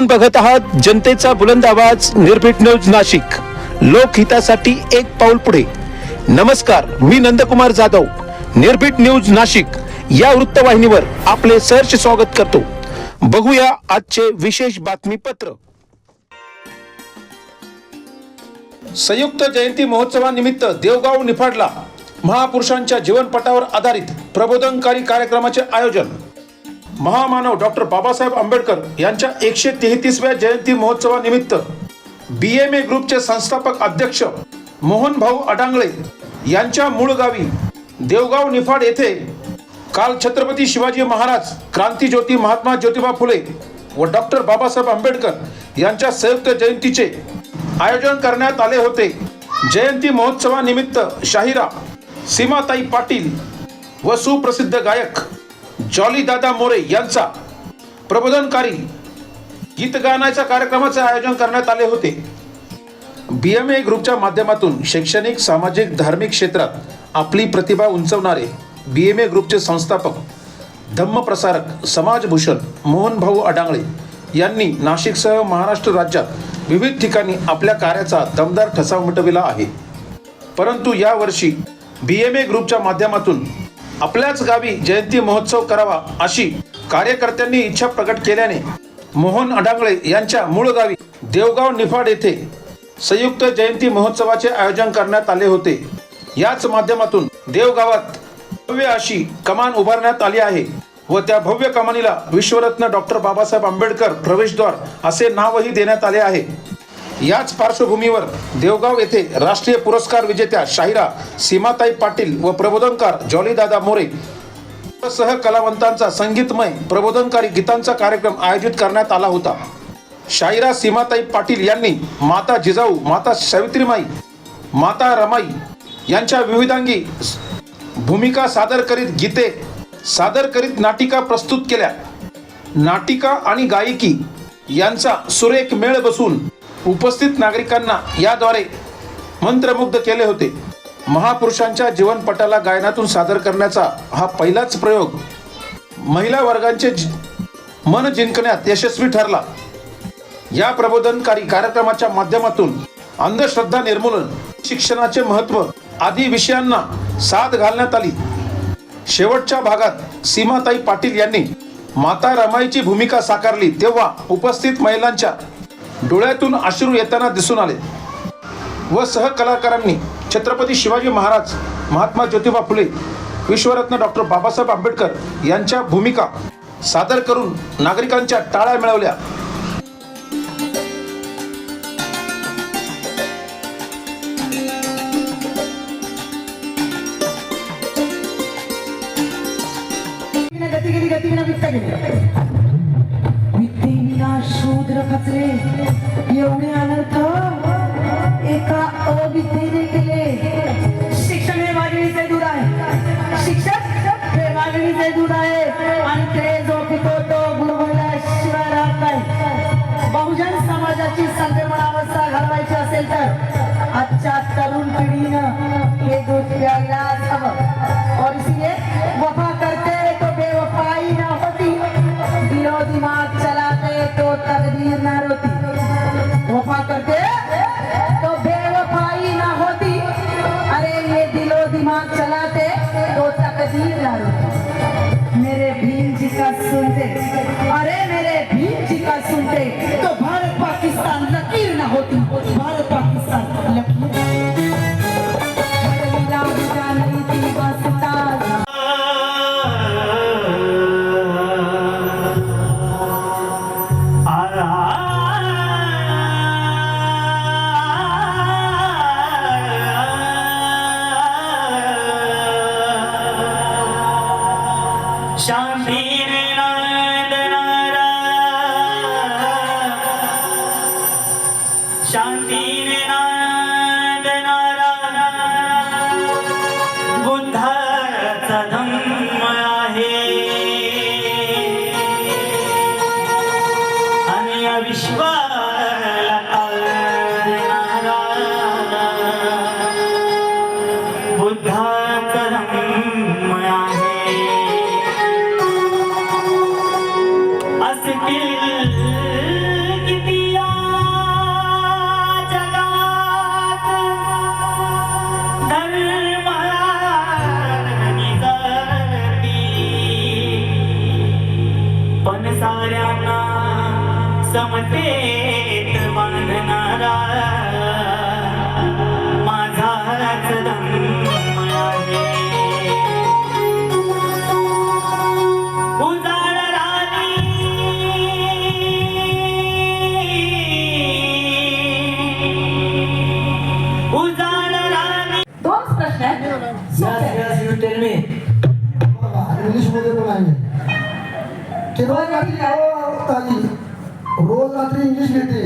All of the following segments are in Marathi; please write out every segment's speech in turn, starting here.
आपण बघत आहात जनतेचा बुलंद आवाज निर्भीड न्यूज नाशिक. लोकहितासाठी एक पाऊल पुढे. नमस्कार मी नंदकुमार जाधव. निर्भीड न्यूज नाशिक. या वृत्तवाहिनीवर आपले सहर्ष स्वागत करतो. बघूया आजचे विशेष बातमीपत्र. संयुक्त जयंती महोत्सवानिमित्त देवगाव निफाडला. महापुरुषांच्या जीवनपटावर आधारित प्रबोधनकारी कार्यक्रमाचे आयोजन. महामानव डॉक्टर बाबासाहेब आंबेडकर यांच्या एकशे तेहतीसव्या जयंती महोत्सवानिमित्त बी एम ए ग्रुपचे संस्थापक अध्यक्ष मोहन भाऊ अडांगळे यांच्या मूळ गावी देवगाव निफाड येथे काल छत्रपती शिवाजी महाराज क्रांतीज्योती महात्मा ज्योतिबा फुले व डॉक्टर बाबासाहेब आंबेडकर यांच्या संयुक्त जयंतीचे आयोजन करण्यात आले होते. जयंती महोत्सवानिमित्त शाहिरा सीमाताई पाटील व सुप्रसिद्ध गायक जॉली दादा मोरे यांचा प्रबोधनकारी गीत गाण्याच्या कार्यक्रमाचे आयोजन करण्यात आले होते. बी एम ए ग्रुपच्या माध्यमातून शैक्षणिक सामाजिक धार्मिक क्षेत्रात आपली प्रतिभा उंचवणारे बी एम ए ग्रुपचे संस्थापक धम्मप्रसारक समाजभूषण मोहन भाऊ अडांगळे यांनी नाशिकसह महाराष्ट्र राज्यात विविध ठिकाणी आपल्या कार्याचा दमदार ठसा उमटविला आहे. परंतु यावर्षी बी एम ए ग्रुपच्या माध्यमातून आपल्याच गावी जयंती महोत्सव करावा अशी कार्यकर्त्यांनी इच्छा प्रकट केल्याने मोहन अडांगळे यांच्या मूळ गावी देवगाव निफाड येथे संयुक्त जयंती महोत्सवाचे आयोजन करण्यात आले होते. याच माध्यमातून देवगावात भव्य अशी कमान उभारण्यात आली आहे व त्या भव्य कमानीला विश्वरत्न डॉक्टर बाबासाहेब आंबेडकर प्रवेशद्वार असे नावही देण्यात आले आहे. याच पार्श्वभूमीवर देवगाव येथे राष्ट्रीय पुरस्कार विजेत्या शाहिरा सीमाताई पाटील व प्रबोधनकार जॉलीदादा मोरे सह कलावंतांचा संगीतमय प्रबोधनकारी गीतांचा कार्यक्रम आयोजित करण्यात आला होता. शाहिरा सीमाताई पाटील यांनी माता जिजाऊ माता सावित्रीमाई माता रमाई यांच्या विविधांगी भूमिका सादर करीत गीते सादर करीत नाटिका प्रस्तुत केल्या. नाटिका आणि गायकी यांचा सुरेख मेळ बसून उपस्थित नागरिकांना याद्वारे मंत्रमुग्ध केले होते. महापुरुषांच्या जीवनपटाला गायनातून सादर करण्याचा हा पहिलाच प्रयोग महिला वर्गांचे जि- मन जिंकण्यात यशस्वी ठरला. या प्रबोधनकारी कार्यक्रमाच्या माध्यमातून अंधश्रद्धा निर्मूलन शिक्षणाचे महत्त्व आदी विषयांना साथ घालण्यात आली. शेवटच्या भागात सीमाताई पाटील यांनी माता रमाईची भूमिका साकारली तेव्हा उपस्थित महिलांच्या डोळ्यातून अश्रू येताना दिसून आले. व सहकलाकारांनी छत्रपती शिवाजी महाराज महात्मा ज्योतिबा फुले विश्वरत्न डॉक्टर बाबासाहेब आंबेडकर यांच्या भूमिका सादर करून नागरिकांच्या टाळ्या मिळवल्या. गती शूद्र एवढे अनर्थ एका अविद्येने केले. शिक्षण हे मागणीचे दूर आहे. शिक्षक हे मागणीचे दूर आहे. आणि ते जो पितो तो गुरुवल्याशिवाय राहत नाही. बहुजन समाजाची संक्रमण अवस्था घालवायची असेल तर आजच्या तरुण पिढीनं हे दूध प्यायला शांती बुद्धा someone big. इंग्लिश घेते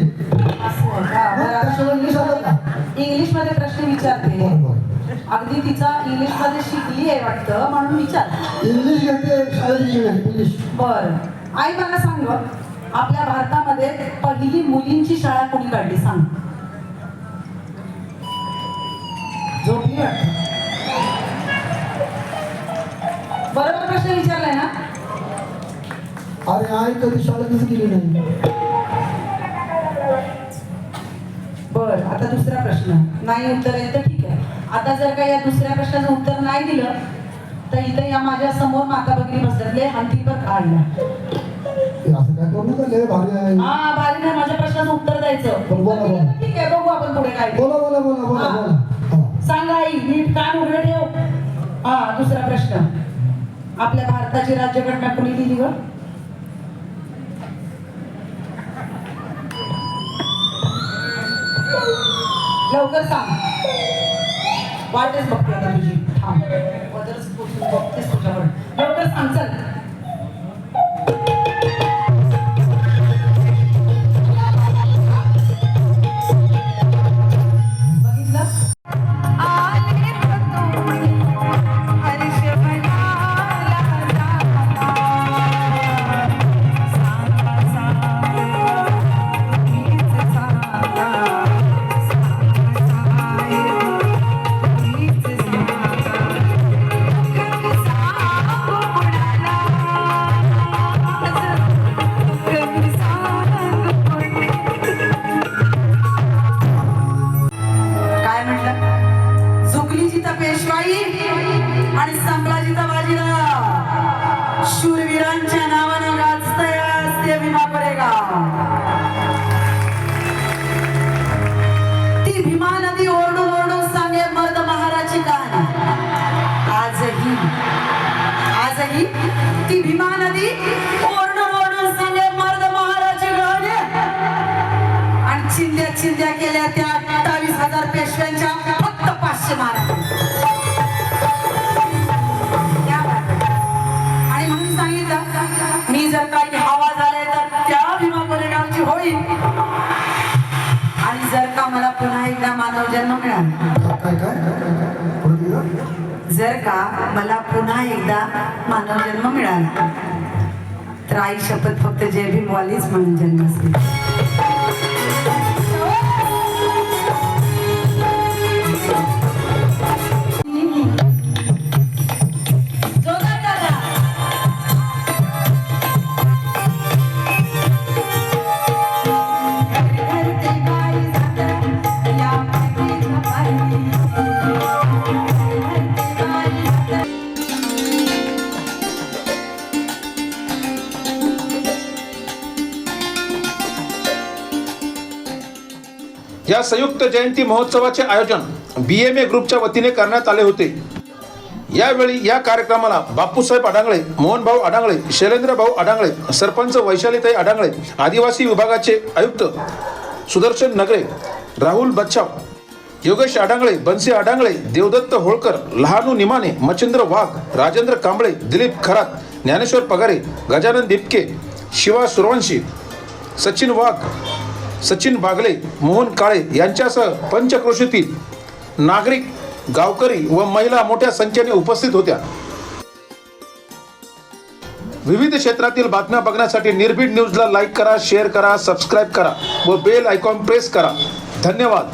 इंग्लिशमध्ये प्रश्न विचारते. अगदी तिचा इंग्लिशमध्ये शिकली आहे वाटतं म्हणून विचार. इंग्लिश घेते इंग्लिश बर. आई मला सांग आपल्या भारतामध्ये पहिली मुलींची शाळा कोणी काढली सांग. झोपली वाटतं बरोबर प्रश्न विचारलाय ना? अरे आई कधी शाळेतच गेली नाही. बर आता दुसरा प्रश्न. नाही उत्तर आहे तर ठीक आहे. आता जर का या दुसऱ्या प्रश्नाचं उत्तर नाही दिलं तर इथं या माझ्यासमोर माता भगिनी बसल्यातले हंतीवर काढल्या हे असं काय करू नका लय भारी आहे. हा माझ्या प्रश्नाचं उत्तर द्यायचं. बरं, बोला, बोला. ठीक आहे बघू आपण पुढे काय ते. बोला बोला बोला बोला हा. बोला. हा. सांग आई नीट कान उघडे ठेव. हा दुसरा प्रश्न. आपल्या भारताची राज्यघटना कुणी दिली ग? लवकर सांग. वाटच बघते आता तुझी. थांब. पदरच बघतेस तुझ्यावर. लवकर सांग चल. शूरवीरांच्या नावानं गाजतय असते भीमा पडेगा ती भीमा नदी ओरडून ओरडून सांगे मर्द महाराची कहाणी. आजही आजही ती भीमा नदी ओरडून ओरडून सांगे मर्द महाराची गाणे आणि चिंध्या चिंध्या केल्या त्या अठ्ठावीस हजार पेशव्यांच्या फक्त पाचशे मारा मला पुन्हा एकदा मानव जन्म मिळाला? जर का मला पुन्हा एकदा मानव जन्म मिळाला तर आई शपथ फक्त जय भीमवालीच म्हणून जन्म असेल या संयुक्त जयंती महोत्सवाचे आयोजन बी एम ए ग्रुपच्या वतीने करण्यात आले होते. यावेळी या कार्यक्रमाला बापूसाहेब अडांगळे मोहनभाऊ अडांगळे शैलेंद्रभाऊ आडांगळे अडांगळे सरपंच वैशालीताई अडांगळे आदिवासी विभागाचे आयुक्त सुदर्शन नगरे राहुल बच्छाव योगेश अडांगळे बन्सी अडांगळे देवदत्त होळकर लहानू निमाने मच्छिंद्र वाघ राजेंद्र कांबळे दिलीप खरात ज्ञानेश्वर पगारे गजानन दिपके शिवा सुरवंशी सचिन वाघ सचिन बागले मोहन काळे यांच्यासह पंचक्रोशीतील नागरिक गावकरी व महिला मोठ्या संख्येने उपस्थित होत्या. विविध क्षेत्रातील बातम्या बघण्यासाठी निर्भीड न्यूजला लाईक करा शेअर करा सबस्क्राईब करा व बेल आयकॉन प्रेस करा. धन्यवाद.